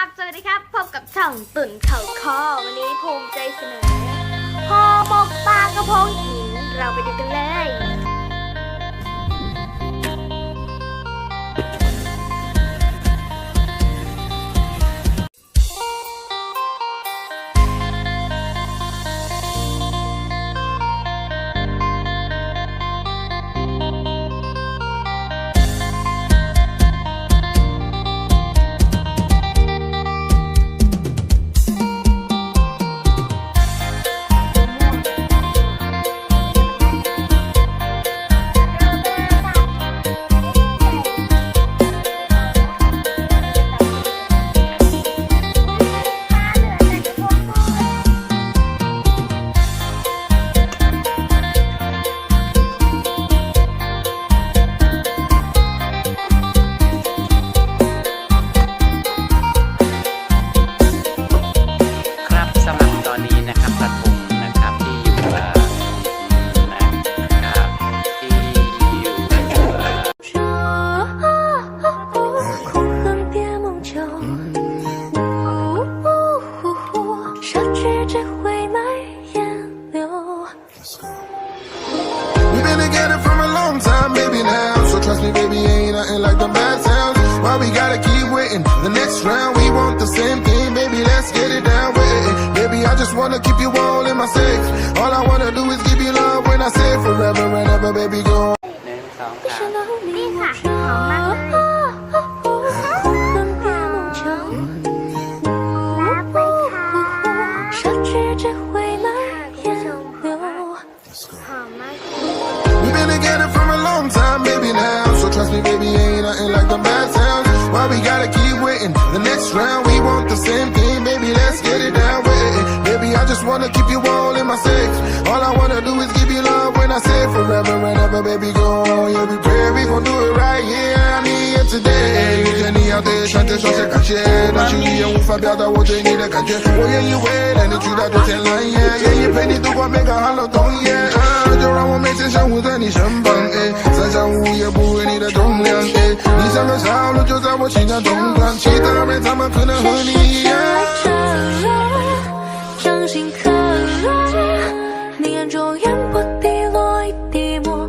ครับ สวัสดีครับ พบกับช่องตุ่นเขาคอวันนี้ภูมิใจเสนอพอหมกปลากระพงหิน เราไปดูกันเลย Trust me, baby, ain't nothing like the bad sounds. Why we gotta keep waiting? The next round, we want the same thing, baby. Let's get it down with it. Baby, I just wanna keep you all in my safe. All I wanna do is give you love when I say forever and ever, baby, go. been together some time, baby, now. So trust me, baby, ain't nothing like the bad sounds. Why we gotta keep waiting? The next round, we want the same thing, baby, let's get it down with it. Baby, I just wanna keep you all in my safe. All I wanna do is give you love when I say forever and ever, baby, go on. Yeah, we pray we gon' do it right here, I need it today. Jenny out there, shut this on the catcher. Don't you be a wolf, I be out what you need a catcher. Oh, yeah, you wait, and it's you that don't tell line, yeah. Yeah, you penny, do what make a hollow, don't, yeah. Uh, you're a woman, since I was any shumba. 心的东方，其他人怎么可能和你一样？掌心可乐，你眼中烟波滴落一滴墨。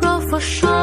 若佛说。